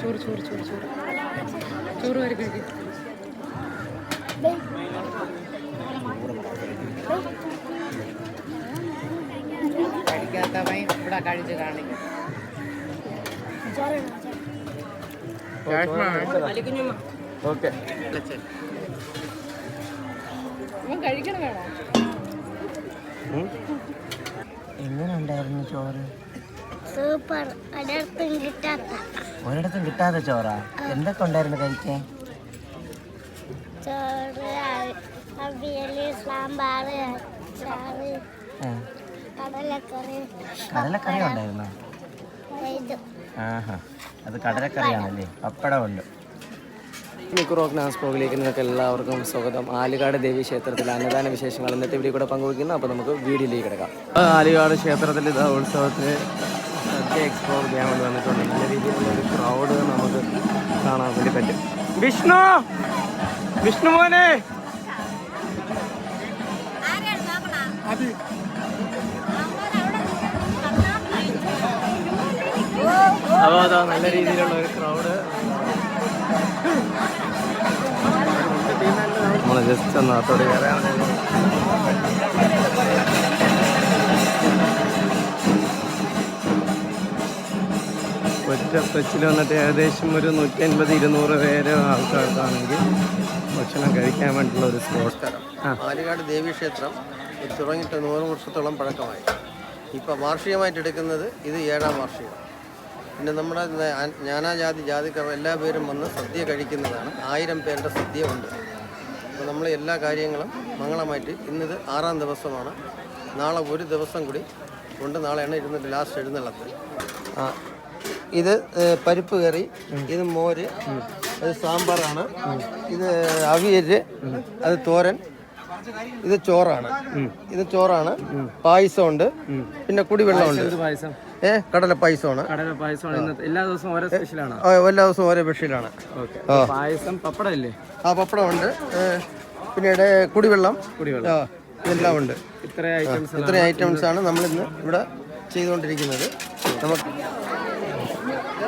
ചോറ് ചോറ് ചോറ് ചോറ്. ചോറ് വരെ കഴിക്കും കഴിക്കാത്തവൻ ഇവിടെ കഴിച്ച് കാണിക്കും. ഓക്കെ. അവൻ കഴിക്കണം വേണോ എങ്ങനെ ഉണ്ടായിരുന്നു ചോറ്? സൂപ്പർ. ഒരിടത്തും കിട്ടാത്ത. ഒരിടത്തും കിട്ടാതെ ചോറ? എന്തൊക്കെ ഉണ്ടായിരുന്നു കഴിക്കാൻ? ചോറ് അവിയൽ അച്ചാറ് കടലക്കറി കടലക്കറി ഉണ്ടായിരുന്നോ? ആഹാ. അത് കടലക്കറിയാണല്ലേ? പപ്പടമുണ്ട്. മിക്കുറോക്ക് ഡാൻസ് പ്രോഗിലേക്ക് നിങ്ങൾക്ക് എല്ലാവർക്കും സ്വാഗതം. ആലുകാട് ദേവി ക്ഷേത്രത്തിലെ അന്നദാന വിശേഷങ്ങൾ ഇന്നത്തെ വീഡിയോ കൂടെ പങ്കുവയ്ക്കുന്നു. അപ്പോൾ നമുക്ക് വീഡിയോയിലേക്ക് കിടക്കാം. ആലുകാട് ക്ഷേത്രത്തിൽ ഇതാ ഉത്സവത്തിന് സദ്യ എക്സ്പ്ലോർ ചെയ്യാൻ വേണ്ടി വന്നിട്ടുണ്ട് നല്ല രീതിയിലുള്ള ക്രൗഡ് നമുക്ക് കാണാൻ വേണ്ടി പറ്റും. വിഷ്ണു! വിഷ്ണു മോനെ! അപ്പോൾ അതാ നല്ല രീതിയിലുള്ള ഒരു ക്രൗഡ് നമ്മൾ ജസ്റ്റ് ഒന്ന് അത്തോടെ കയറാൻ ഒറ്റ സ്ട്രെച്ചിൽ വന്നിട്ട് ഏകദേശം ഒരു നൂറ്റി അൻപത് ഇരുന്നൂറ് പേര് ആൾക്കാർക്കാണെങ്കിൽ ഭക്ഷണം കഴിക്കാൻ വേണ്ടിയുള്ള ഒരു സ്പോട്ട് പാലക്കാട് ദേവി ദേവീക്ഷേത്രം തുടങ്ങിയിട്ട് നൂറ് വർഷത്തോളം പഴക്കമായി. ഇപ്പോൾ വാർഷികമായിട്ട് എടുക്കുന്നത് ഇത് ഏഴാം വാർഷികം. പിന്നെ നമ്മുടെ ഞാനാ ജാതി ജാതിക്കാർ എല്ലാ പേരും വന്ന് സദ്യ കഴിക്കുന്നതാണ്. ആയിരം പേരുടെ സദ്യ ഉണ്ട് അപ്പോൾ നമ്മൾ എല്ലാ കാര്യങ്ങളും മംഗളമായിട്ട് ഇന്നിത് ആറാം ദിവസമാണ്. നാളെ ഒരു ദിവസം കൂടി കൊണ്ട് നാളെയാണ് ഇരുന്നിട്ട് ലാസ്റ്റ് എഴുന്നള്ളത്ത്. ആ. ഇത് പരിപ്പ് കറി ഇത് മോര് അത് സാമ്പാറാണ്. ഇത് അവിയൽ അത് തോരൻ ഇത് ചോറാണ്. ഇത് ചോറാണ്. പായസം ഉണ്ട് പിന്നെ കുടിവെള്ളമുണ്ട്. ഏ കടല പായസമാണ്. കടല പായസമാണ്. എല്ലാ ദിവസവും ഓരോ സ്പെഷ്യലാണ് എല്ലാ ദിവസവും ഓരോ സ്പെഷ്യലാണ് പായസം പപ്പടം ഇല്ലേ ആ പപ്പടമുണ്ട്. പിന്നീട് കുടിവെള്ളം. കുടിവെള്ളം. ഇതെല്ലാം ഉണ്ട്. ഇത്ര ഐറ്റംസ് ഇത്രയും ഐറ്റംസ് ആണ് നമ്മളിന്ന് ഇവിടെ ചെയ്തുകൊണ്ടിരിക്കുന്നത്. നമുക്ക്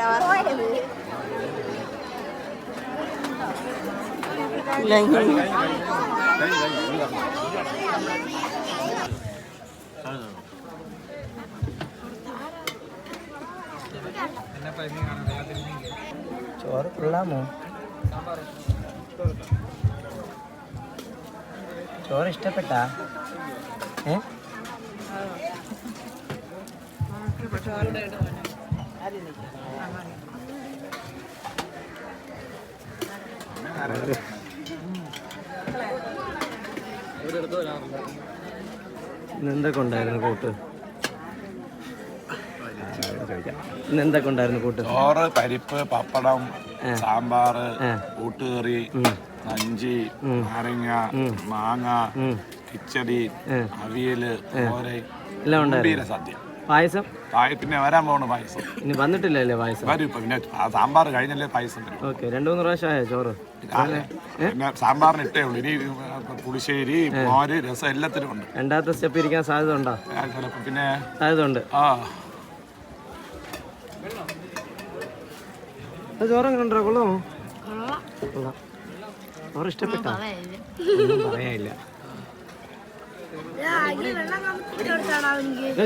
കയറി ചോറ് കൊള്ളാമോ ചോറ് ഇഷ്ടപ്പെട്ടാ ഏ ഇന്ന് എന്തൊക്കെ ഉണ്ടായിരുന്നു കൂട്ട്? എന്തൊക്കെ ഉണ്ടായിരുന്നു കൂട്ട്? ചോറ് പരിപ്പ് പപ്പടം സാമ്പാറ് കൂട്ടുകറി നഞ്ചി നാരങ്ങ മാങ്ങ കിച്ചടി അവിയൽ എല്ലാം ഉണ്ടായിരുന്നു. സദ്യ. പായസം? പായ- പിന്നെ വരാൻ പോണു പായസം. ഇനി വന്നിട്ടില്ലല്ലേ പായസം? വരും ഇപ്പൊ പിന്നെ ആ സാമ്പാർ കഴിഞ്ഞല്ലേ പായസം വരും. ഓക്കെ രണ്ടു മൂന്ന് പ്രാവശ്യം ആയോ ചോറ്? പിന്നെ സാമ്പാറിന് ഇട്ടേ ഉള്ളൂ. ഇനി പുളിശ്ശേരി മോര് രസം എല്ലാത്തിനും ഉണ്ട്. രണ്ടാമത്തെ സ്റ്റെപ്പ് ഇരിക്കാൻ സാധ്യത ഉണ്ടോ പിന്നെ സാധ്യത ഉണ്ട് ആ ചോറ് എങ്ങനെ ഉണ്ടോ? കൊള്ളാമോ? കൊള്ളാം. ചോറ് ഇഷ്ടപ്പെട്ടോ? പറയാനില്ല.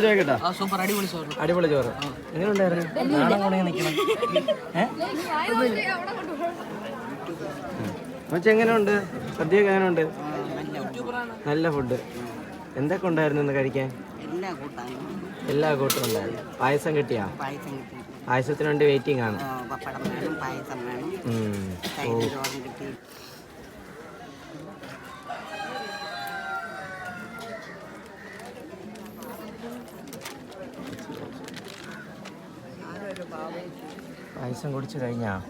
ചോദിക്കട്ടാ? സൂപ്പർ. അടിപൊളി ചോറ്. അടിപൊളി ചോറ്. എങ്ങനെ ഉണ്ടായിരുന്നു നാളെ കൊണ്ടേ നിൽക്കണം. മച്ച എങ്ങനെയുണ്ട്? സദ്യയൊക്കെ എങ്ങനെയുണ്ട്? നല്ല ഫുഡ്. എന്തൊക്കെ ഉണ്ടായിരുന്നു ഇന്ന് കഴിക്കാൻ? എല്ലാ കൂട്ടും ഉണ്ടായിരുന്നു പായസം കിട്ടിയാ? പായസം കിട്ടി. പായസത്തിന് വേണ്ടി വെയിറ്റിംഗ് ആണ് ആ, പപ്പടം വേണം പായസം കുടിച്ചു കഴിഞ്ഞാ?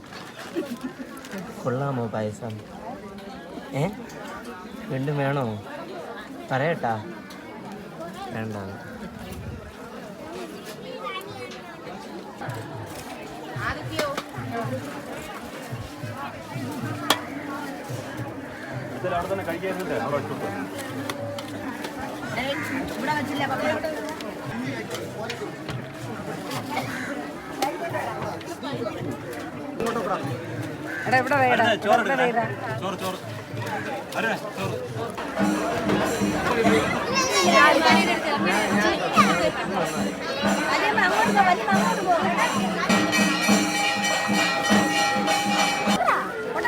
കൊള്ളാമോ പായസം? ഏ? വീണ്ടും വേണോ? പറയട്ടാ. വേണ്ട. എടാ ഇവിടെ വേടാ? ഇവിടെ വേടാ?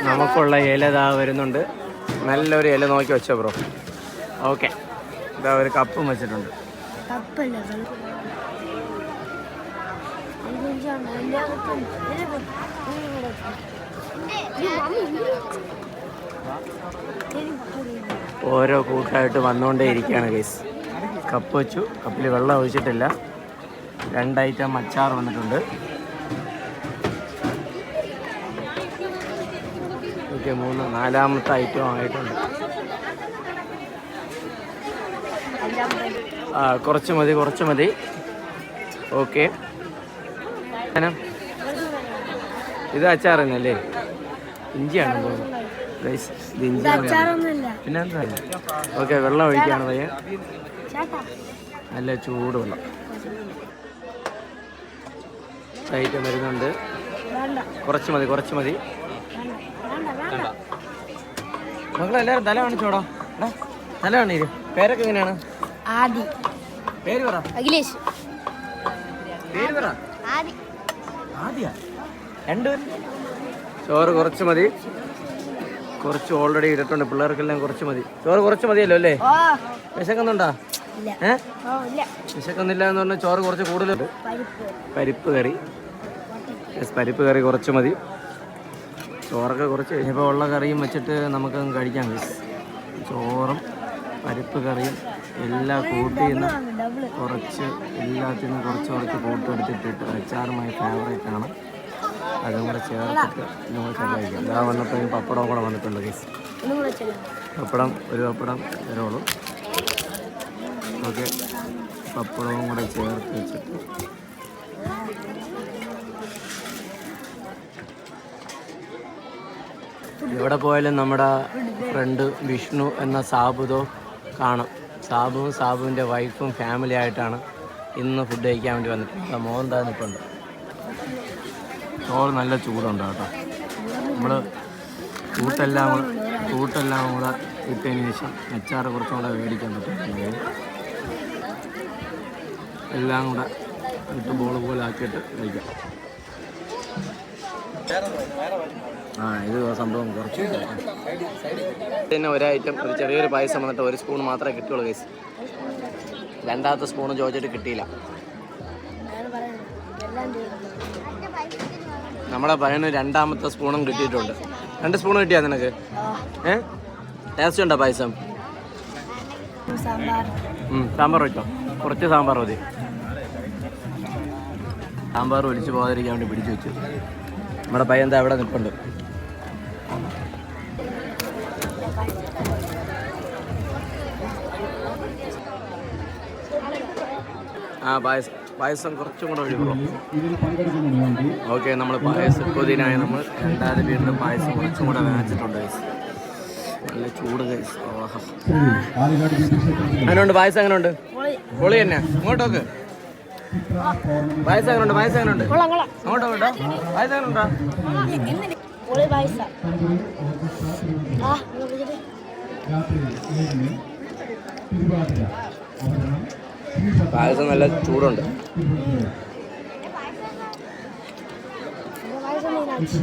നമുക്കുള്ള ഇല ഇതാ വരുന്നുണ്ട്. നല്ലൊരു ഇല നോക്കി വെച്ചോ ബ്രോ. ഓക്കെ. ഇതാ ഒരു കപ്പും വെച്ചിട്ടുണ്ട്. കപ്പല്ല ഓരോ കൂട്ടായിട്ട് വന്നുകൊണ്ടേ ഇരിക്കുകയാണ് കേസ് കപ്പ് വെച്ചു. കപ്പിൽ വെള്ളം ഒഴിച്ചിട്ടില്ല. രണ്ട് ഐറ്റം അച്ചാർ വന്നിട്ടുണ്ട്. ഓക്കെ മൂന്ന് നാലാമത്തെ ഐറ്റം ആയിട്ടുണ്ട്. ആ കുറച്ച് മതി കുറച്ച് മതി. ഓക്കെ ഇത് അച്ചാറന്നല്ലേ? ഇഞ്ചിയാണ് പിന്നെ എന്താ ഓക്കെ വെള്ളം ഒഴിക്കുകയാണ് പയ്യ നല്ല ചൂട് വെള്ളം. ഐറ്റം വരുന്നുണ്ട്. കുറച്ച് മതി കുറച്ച് മതി. മക്കളെല്ലാവരും തല കാണിച്ചോടാ. തല കാണിര് പേരൊക്കെ എങ്ങനെയാണ്? ആദി. പേര് പറ. അഖിലേഷ്. പേര് പറ. ആദി. ചോറ് കുറച്ച് മതി. കുറച്ച് ഓൾറെഡി ഇട്ടിട്ടുണ്ട്. പിള്ളേർക്കെല്ലാം കുറച്ച് മതി. ചോറ് കുറച്ച് മതിയല്ലോ അല്ലേ? വിശക്കുന്നുണ്ടാ? ഇല്ല. ഏ? ഓ ഇല്ല. വിശക്കുന്നില്ല എന്ന് പറഞ്ഞാൽ ചോറ് കുറച്ച് കൂടുതലുണ്ട്. പരിപ്പ്. പരിപ്പ് കറി. പരിപ്പ് കറി കുറച്ച് മതി. ചോറൊക്കെ കുറച്ച് കഴിഞ്ഞപ്പോൾ ഉള്ള കറിയും വെച്ചിട്ട് നമുക്ക് കഴിക്കാം. ചോറും പരിപ്പ് കറിയും. എല്ലാം കൂട്ടി കുറച്ച് കുറച്ച് എല്ലാത്തിനും കുറച്ച് കുറച്ച് കൂട്ടെടുത്തിട്ടിട്ട് അച്ചാറുമായി ഫേവറേറ്റ് ആണ്. അതും കൂടെ ചേർത്തിട്ട് നമ്മൾ ചെറുതായിരിക്കും ഇതാ വന്നപ്പോൾ ഈ പപ്പടവും കൂടെ വന്നിട്ടുണ്ട് കേസ് പപ്പടം ഒരു പപ്പടം തരുള്ളൂ ഓക്കെ പപ്പടവും കൂടെ ചേർത്ത് വെച്ചിട്ട്. എവിടെ പോയാലും നമ്മുടെ ഫ്രണ്ട് വിഷ്ണു എന്ന സാബുദോ കാണും. സാബുവും സാബുവിന്റെ വൈഫും ഫാമിലി ആയിട്ടാണ് ഇന്ന് ഫുഡ് കഴിക്കാൻ വേണ്ടി വന്നിട്ടുണ്ട് മോൻ താ നിൽപ്പുണ്ട് ചോറ് നല്ല ചൂടുണ്ട് കേട്ടോ. നമ്മൾ കൂട്ടെല്ലാം കൂടെ കൂട്ടെല്ലാം കൂടെ ഇട്ടതിന് ശേഷം അച്ചാറ് കുറച്ചും കൂടെ മേടിക്കാൻ പറ്റും എല്ലാം കൂടെ ഇട്ട് ബോൾ പോലെ ആക്കിയിട്ട് കഴിക്കാം. ആ ഇത് സംഭവം കുറച്ച് പിന്നെ ഒരു ഐറ്റം ഒരു ചെറിയൊരു പായസം വന്നിട്ട് ഒരു സ്പൂൺ മാത്രമേ കിട്ടുള്ളൂ കേസ് രണ്ടാമത്തെ സ്പൂൺ ചോദിച്ചിട്ട് കിട്ടിയില്ല. നമ്മളെ പറയുന്ന രണ്ടാമത്തെ സ്പൂണും കിട്ടിയിട്ടുണ്ട്. രണ്ട് സ്പൂൺ കിട്ടിയാ നിനക്ക്? ഏ? ടേസ്റ്റ് ഉണ്ടോ പായസം? സാമ്പാർ. ഉം, സാമ്പാർ വെച്ചോ. കുറച്ച് സാമ്പാർ മതി. സാമ്പാർ ഒലിച്ചു പോകാതിരിക്കാൻ വേണ്ടി പിടിച്ചു വെച്ചു. നമ്മുടെ പയ്യൻ എന്താ അവിടെ നിൽപ്പുണ്ട്. ആ പായസം പായസം കുറച്ചും കൂടെ ഒഴിവാക്കും ഓക്കെ നമ്മൾ പായസം പൊതിനായി നമ്മൾ രണ്ടാമത് വീണ്ടും പായസം കുറച്ചും കൂടെ വാങ്ങിച്ചിട്ടുണ്ട് guys. നല്ല ചൂട് കൈസ് അങ്ങനെയുണ്ട് പായസം ഉണ്ട് പൊളി. തന്നെ. ഇങ്ങോട്ടോക്ക് പായസം എങ്ങനെയുണ്ട് പായസം എങ്ങനെയുണ്ട് അങ്ങോട്ടോ കേട്ടോ. പായസം എങ്ങനെയുണ്ടോ പൊളി പായസ ആ ഇങ്ങ് പിടിച്ചിട്ട്. പായസം നല്ല ചൂടുണ്ട് പായസം മീനാക്ഷി